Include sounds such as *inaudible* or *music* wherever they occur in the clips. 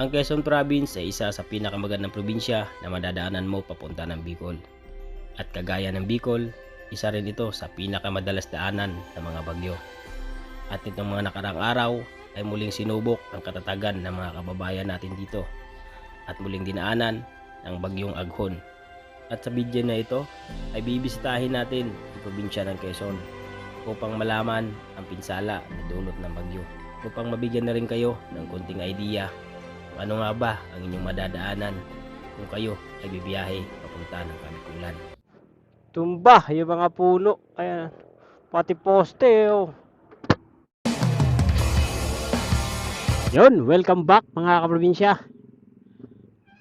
Ang Quezon Province ay isa sa pinakamagandang probinsya na madadaanan mo papunta ng Bicol. At kagaya ng Bicol, isa rin ito sa pinakamadalas daanan ng mga bagyo. At itong mga nakarang araw ay muling sinubok ang katatagan ng mga kababayan natin dito at muling dinaanan ng bagyong Aghon. At sa video na ito ay bibisitahin natin ang probinsya ng Quezon upang malaman ang pinsala na dulot ng bagyo. Upang mabigyan na rin kayo ng konting idea ano nga ba ang inyong madadaanan kung kayo ay bibiyahe papunta ng Kamikulan. Tumba, yung mga puno. Kaya, pati poste, oh. Yun, welcome back mga kaprobinsya.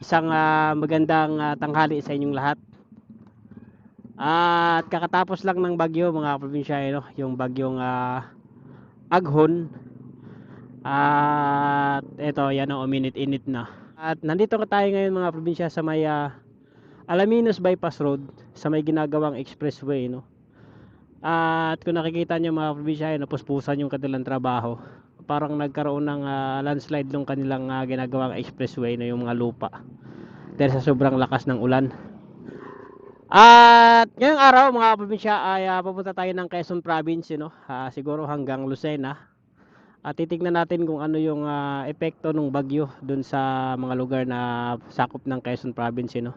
Isang ah, magandang ah, tanghali sa inyong lahat. At kakatapos lang ng bagyo mga kaprobinsya, eh, no? yung bagyong ah, Aghon. At eto, yan o, minute-init na. At nandito ka tayo ngayon mga probinsya sa may ah, Alaminos Bypass Road sa may ginagawang expressway no. At kung nakikita niyo mga probinsya ay napuspusan yung kanilang trabaho. Parang nagkaroon ng ah, landslide yung kanilang ah, ginagawang expressway na yung mga lupa. Dahil sa sobrang lakas ng ulan. At ngayong araw mga probinsya ay ah, papunta tayo ng Quezon Province no. Ah, siguro hanggang Lucena. At titignan natin kung ano yung ah, epekto ng bagyo dun sa mga lugar na sakop ng Quezon Province no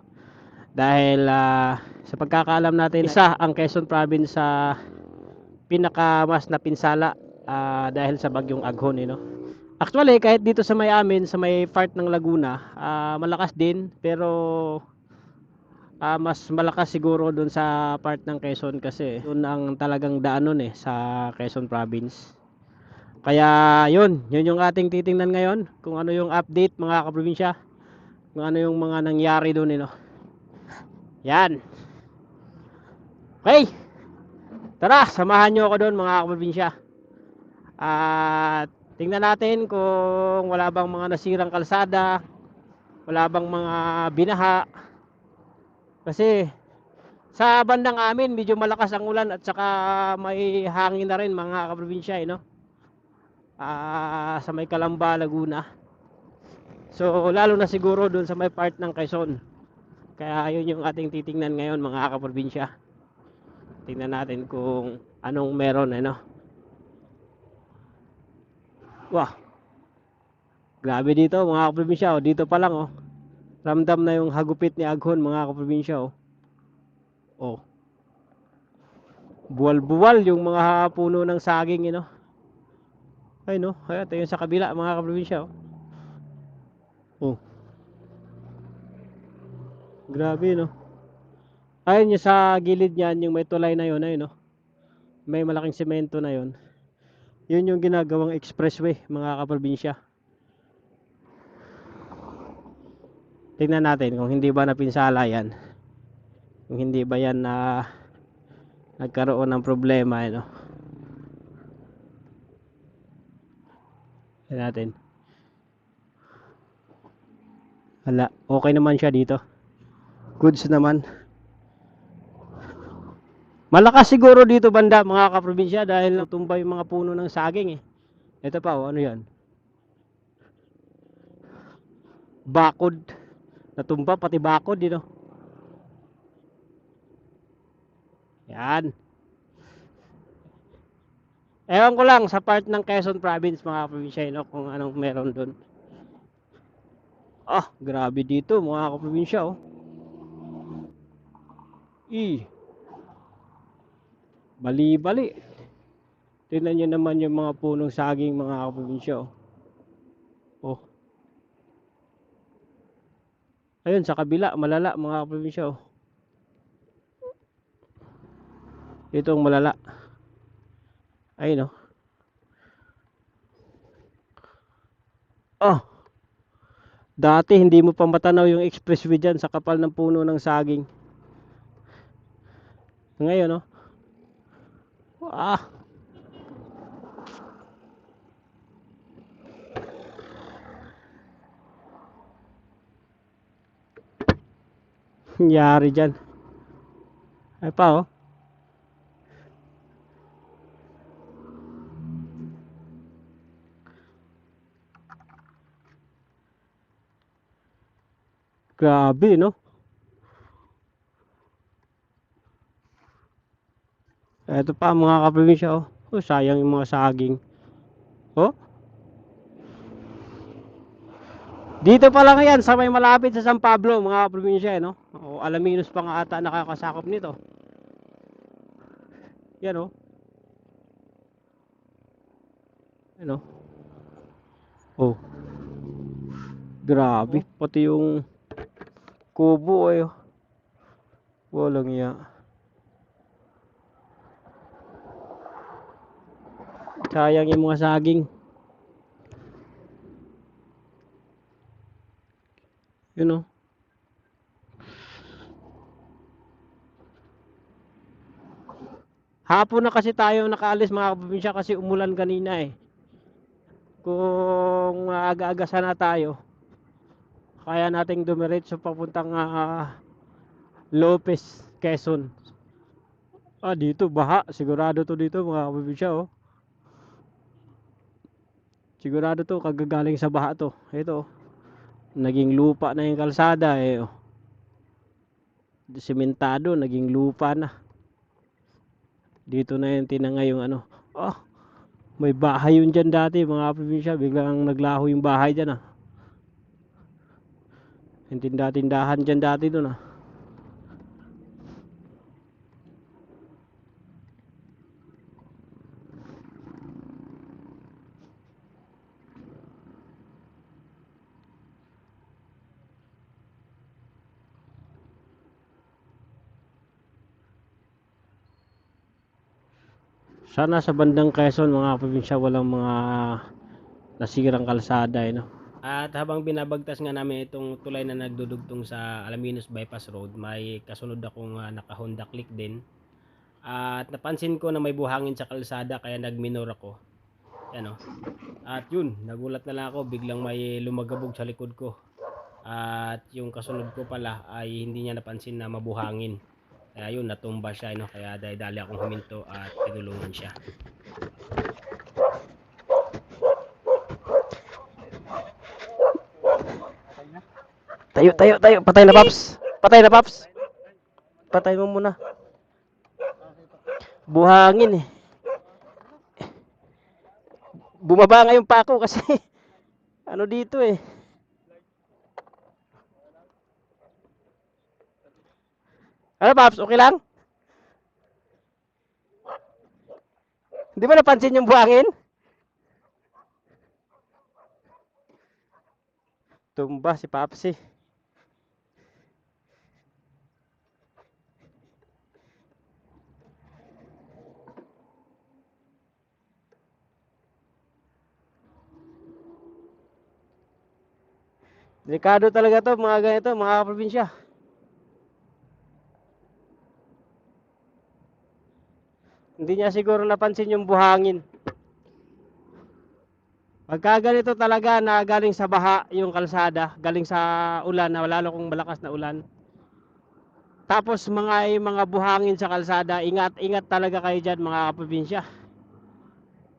dahil ah, sa pagkakaalam natin isa ang Quezon Province sa pinaka mas napinsala ah, dahil sa bagyong Aghon eh, no? Actually kahit dito sa may amin sa may part ng Laguna ah, malakas din pero ah, mas malakas siguro doon sa part ng Quezon kasi doon ang talagang daan nun eh sa Quezon Province kaya yun yun yung ating titingnan ngayon kung ano yung update mga kaprobinsya kung ano yung mga nangyari doon eh, no? Yan. Okay. Tara, samahan nyo ako doon mga kaprobinsya. At tingnan natin kung wala bang mga nasirang kalsada, wala bang mga binaha. Kasi sa bandang amin medyo malakas ang ulan at saka may hangin na rin mga kaprobinsya eh, no? Ah, sa may Kalamba, Laguna. So lalo na siguro doon sa may part ng Quezon. Kaya yun yung ating titingnan ngayon mga kaprobinsya. Tingnan natin kung anong meron ano. Wah. Grabe dito mga kaprobinsya. Oh. Dito pa lang oh. Ramdam na yung hagupit ni Aghon mga kaprobinsya oh. Oh. Buwal-buwal yung mga puno ng saging you know. Ay no, ay yung sa kabila mga kaprobinsya oh. Oh. Grabe no. Ayun yung sa gilid niyan, yung may tulay na yun, ayun no. May malaking semento na yun. Yun yung ginagawang expressway, mga kaprobinsya. Tingnan natin kung hindi ba napinsala yan. Kung hindi ba yan na nagkaroon ng problema, ano. Tingnan natin. Hala, okay naman siya dito goods naman. Malakas siguro dito banda mga kaprobinsya dahil natumba yung mga puno ng saging eh. Ito pa oh, ano yan? Bakod. Natumba pati bakod dito. Yan. Ewan ko lang sa part ng Quezon Province mga kaprobinsya no, kung anong meron doon. Ah, grabe dito mga kaprobinsya oh. I. Bali-bali. Tingnan nyo naman yung mga punong saging mga kaprobinsya. Oh. oh. Ayun, sa kabila, malala mga kaprobinsya. Oh. Itong malala. Ayun oh. Oh. Dati hindi mo pa matanaw yung expressway dyan sa kapal ng puno ng saging. Ngayon, no? Ah. Yari dyan. Ay pa, oh. Grabe, no? Ito pa mga kaprobinsya, oh. Oh, sayang yung mga saging. Oh. Dito pa lang yan, sa may malapit sa San Pablo, mga kaprobinsya, eh, no? O, Alaminos pa nga ata nakakasakop nito. Yan, oh. Yan, oh. Oh. Grabe, pati yung kubo ay oh. Walang iya. Sayang yung mga saging. Yun oh. Hapon na kasi tayo nakaalis mga kaprobinsya kasi umulan kanina eh. Kung aga-aga sana tayo, kaya nating dumiretso papuntang ah, Lopez, Quezon. Ah, dito baha. Sigurado to dito mga kaprobinsya oh. Sigurado to kagagaling sa baha to. Ito. oh. Naging lupa na yung kalsada eh. Oh. Simentado, naging lupa na. Dito na yung tinangay yung ano. Oh, may bahay yun dyan dati mga probinsya. Biglang naglaho yung bahay dyan ah. Yung tinda-tindahan dyan dati doon ah. Sana sa bandang Quezon mga probinsya walang mga nasirang kalsada eh, no? At habang binabagtas nga namin itong tulay na nagdudugtong sa Alaminos Bypass Road, may kasunod akong uh, naka Honda Click din. At napansin ko na may buhangin sa kalsada kaya nagminor ako. Yan o. At yun, nagulat na lang ako, biglang may lumagabog sa likod ko. At yung kasunod ko pala ay hindi niya napansin na mabuhangin. Kaya yun, natumba siya, no? kaya dali akong huminto at tinulungan siya. Tayo, tayo, tayo. Patay na, Paps. Patay na, Paps. Patay mo muna. Buhangin eh. Bumaba nga yung pako kasi *laughs* ano dito eh. Ano, Paps? Okay lang? Hindi ba napansin yung buhangin? Tumba si Paps Delikado talaga to mga ganito, mga probinsya. Hindi niya siguro napansin yung buhangin. Pagka ganito talaga na galing sa baha yung kalsada, galing sa ulan, na lalo kung malakas na ulan. Tapos mga mga buhangin sa kalsada, ingat ingat talaga kayo diyan mga kaprobinsya.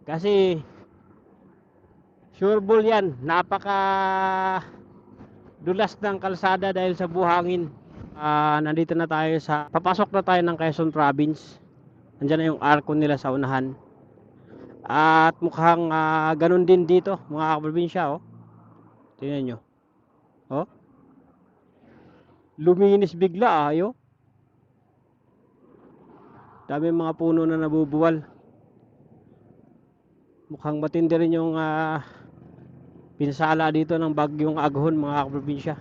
Kasi sure ball yan, napaka dulas ng kalsada dahil sa buhangin. Ah, nandito na tayo sa papasok na tayo ng Quezon Province. Andiyan na yung arko nila sa unahan. At mukhang ah, ganun din dito, mga kaprobinsya, oh. Tingnan nyo. Oh. Luminis bigla, ah, ayo. Dami mga puno na nabubuwal. Mukhang matindi rin yung ah, pinsala dito ng bagyong aghon, mga kaprobinsya.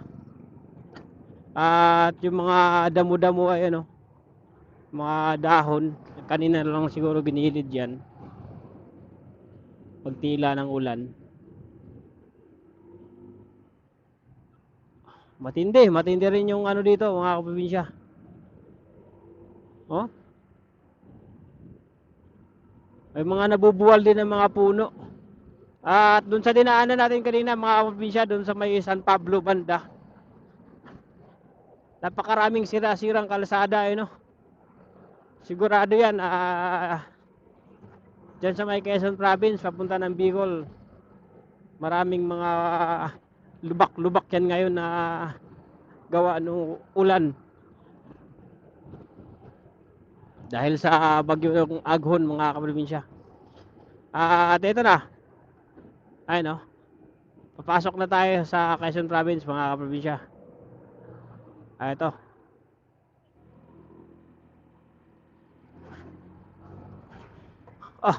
At yung mga damo-damo ay ano, mga dahon, kanina lang siguro binilid yan pagtila ng ulan. Matindi, matindi rin yung ano dito, mga kaprobinsya. Oh? May mga nabubuwal din ng mga puno. At dun sa dinaanan natin kanina, mga kaprobinsya, dun sa may San Pablo banda. Napakaraming sira-sirang kalsada, eh, no? Sigurado yan, ah, Diyan sa may Quezon Province, papunta ng Bicol. Maraming mga lubak-lubak yan ngayon na gawa ng ulan. Dahil sa bagyo ng Aghon mga kaprobinsya. At ito na. Ay no. Papasok na tayo sa Quezon Province mga kaprobinsya. Ah, ito. Ah.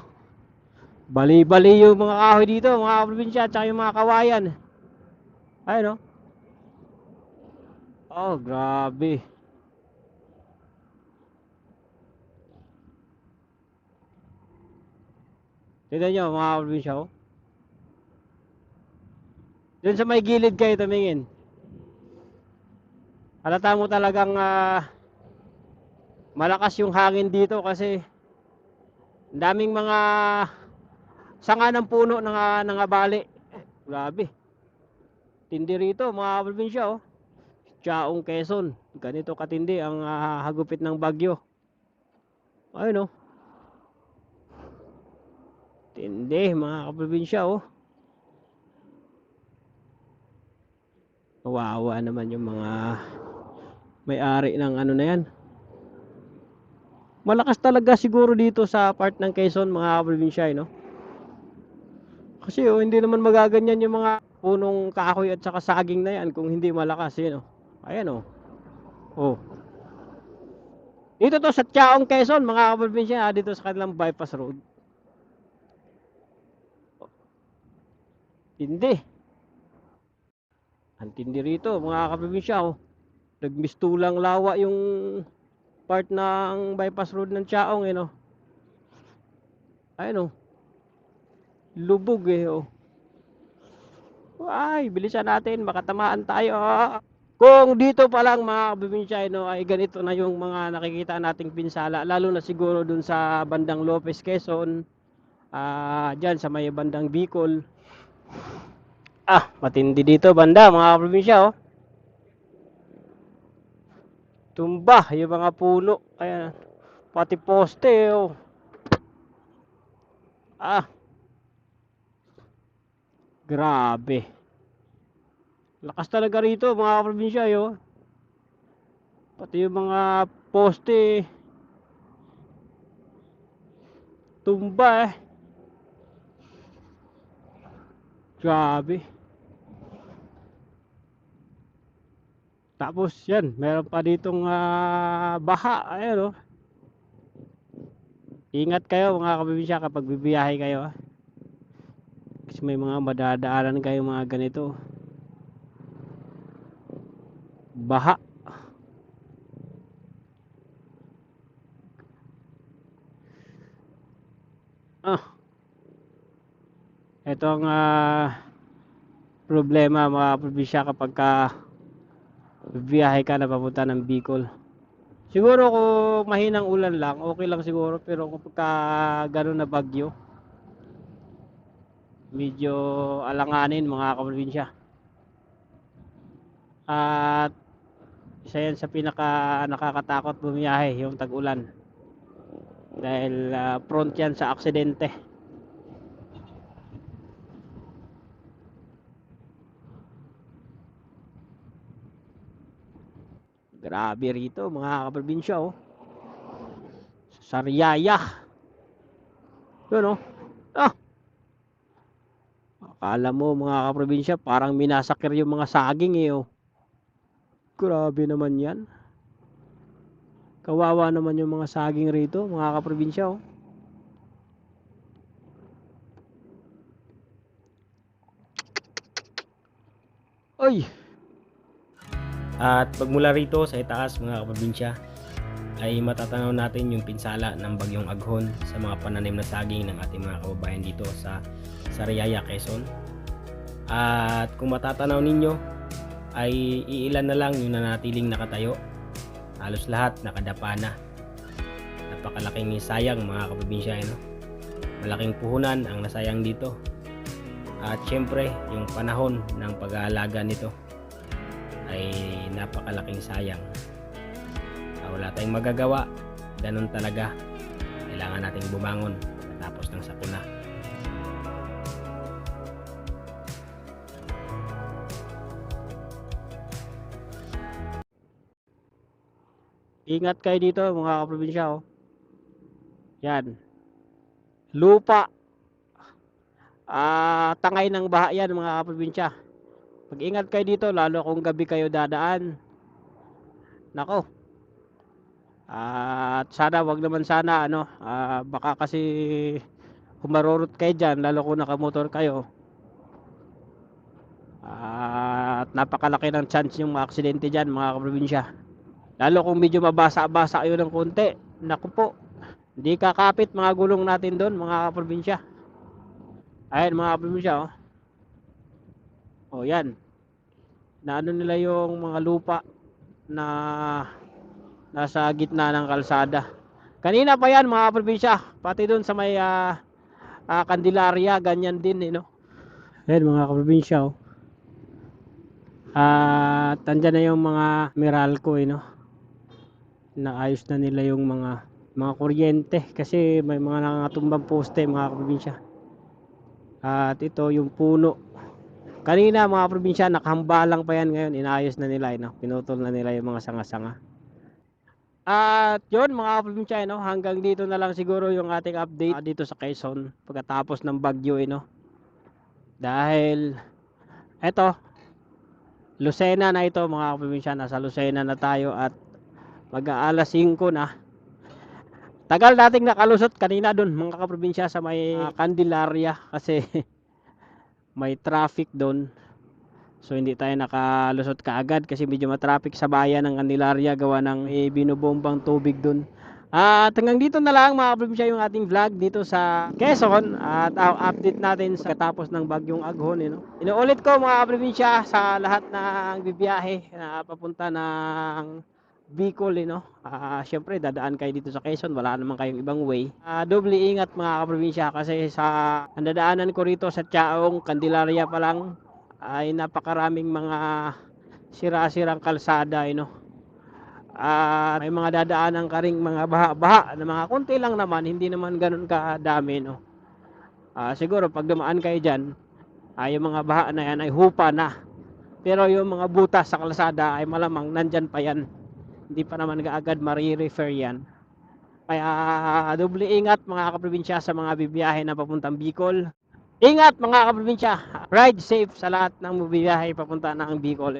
Bali-bali yung mga kahoy dito, mga kaprobinsya, at yung mga kawayan. Ay no. Oh, grabe. Tignan nyo mga probinsya oh. Doon sa may gilid kayo tumingin. Halata mo talagang ah, malakas yung hangin dito kasi daming mga sanga ng puno ng ah, nangabali. Grabe. Tindi rito mga probinsya oh. Chaong Quezon. Ganito katindi ang ah, hagupit ng bagyo. Ayun oh. Tindi mga kaprobinsya oh. Kawawa naman yung mga may-ari ng ano na yan. Malakas talaga siguro dito sa part ng Quezon mga kaprobinsya eh, no? Kasi oh, hindi naman magaganyan yung mga punong kahoy at saka saging na yan kung hindi malakas yun oh. Ayan oh. Oh. Dito to sa Chaong Quezon mga kaprobinsya ah, dito sa kanilang bypass road. Hindi. Ang tindi rito, mga kaprobinsya, oh. Nagmistulang lawa yung part ng bypass road ng Chaong, eh, no? Ayun, oh. Lubog, eh, oh. Ay, bilisan natin, makatamaan tayo. ah. Kung dito pa lang mga kaprobinsya, eh, no, ay ganito na yung mga nakikita nating pinsala, lalo na siguro dun sa bandang Lopez, Quezon, ah, dyan sa may bandang Bicol, Ah, matindi dito banda mga probinsya oh. Tumba yung mga puno. Ayan. Pati poste oh. Ah. Grabe. Lakas talaga rito mga probinsya yo. Pati yung mga poste. Tumba eh. Grabe. Tapos yan, meron pa ditong ah, baha. Ayan oh. Ingat kayo mga kabibinsya kapag bibiyahe kayo. ah. Kasi may mga madadaanan kayo mga ganito. Baha. Ah. Ito ang ah, problema mga probinsya kapag ka biyahe ka na papunta ng Bicol. Siguro kung mahinang ulan lang, okay lang siguro. Pero kapag ka gano'n na bagyo, medyo alanganin mga kaprobinsya. At isa yan sa pinaka nakakatakot bumiyahe, yung tag-ulan. Dahil ah, prone yan sa aksidente. Grabe rito mga kaprobinsya oh. Sariaya. Yun oh. Ah. Akala mo mga kaprobinsya parang minasakir yung mga saging eh oh. Grabe naman yan. Kawawa naman yung mga saging rito mga kaprobinsya oh. Oy! At pagmula rito sa itaas mga kaprobinsya ay matatanaw natin yung pinsala ng bagyong aghon sa mga pananim na saging ng ating mga kababayan dito sa Sariaya, Quezon. At kung matatanaw ninyo ay iilan na lang yung nanatiling nakatayo. Halos lahat nakadapa na. Napakalaking sayang mga kaprobinsya. No? Malaking puhunan ang nasayang dito. At syempre yung panahon ng pag-aalaga nito ay napakalaking sayang. Ah, wala tayong magagawa. Ganun talaga. Kailangan nating bumangon tapos ng sakuna. Ingat kayo dito mga kaprobinsya oh. Yan. Lupa. Ah, tangay ng baha yan mga kaprobinsya. Mag-ingat kayo dito lalo kung gabi kayo dadaan. Nako. At sana wag naman sana ano, ah, baka kasi kumarurot kayo dyan lalo kung nakamotor kayo. At napakalaki ng chance yung mga aksidente dyan mga kaprobinsya. Lalo kung medyo mabasa-basa kayo ng konti. Naku po. Hindi kakapit mga gulong natin doon mga kaprobinsya. Ayan mga kaprobinsya oh. Oh yan. Na ano nila yung mga lupa na nasa gitna ng kalsada. Kanina pa yan mga kaprobinsya. Pati doon sa may ah, ah, Candelaria ganyan din eh no. Ayan mga kaprobinsya oh. At andyan na yung mga Meralco eh no naayos na nila yung mga mga kuryente kasi may mga nakatumbang poste mga probinsya at ito yung puno kanina mga probinsya nakahambalang pa yan ngayon inaayos na nila eh, no? pinutol na nila yung mga sanga-sanga at yun mga probinsya eh, no? hanggang dito na lang siguro yung ating update dito sa Quezon pagkatapos ng bagyo eh, no? dahil eto Lucena na ito mga probinsya nasa Lucena na tayo at mag-aalas 5 na. Tagal nating nakalusot kanina doon mga kaprobinsya sa may ah, Candelaria kasi *laughs* may traffic doon. So hindi tayo nakalusot kaagad kasi medyo matraffic sa bayan ng Candelaria gawa ng may binubombang tubig doon. At hanggang dito na lang mga kaprobinsya yung ating vlog dito sa Quezon at ah, update natin sa katapos ng bagyong Aghon. Eh, no? Inuulit ko mga kaprobinsya sa lahat ng bibiyahe na papunta ng Bicol, eh, no? Ah, syempre, dadaan kayo dito sa Quezon, wala naman kayong ibang way. Ah, doble ingat mga kaprobinsya kasi sa ang dadaanan ko rito sa Chaong, Candelaria pa lang ay napakaraming mga sira-sirang kalsada, eh, no? At may mga dadaanan ka ring mga baha-baha na mga konti lang naman, hindi naman ganun kadami, no? Ah, siguro pag dumaan kayo dyan, ay yung mga baha na yan ay hupa na. Pero yung mga butas sa kalsada ay malamang nandyan pa yan hindi pa naman agad mari-refer yan. Kaya doble ingat mga kaprobinsya sa mga bibiyahe na papuntang Bicol. Ingat mga kaprobinsya, ride safe sa lahat ng bibiyahe papunta ng Bicol.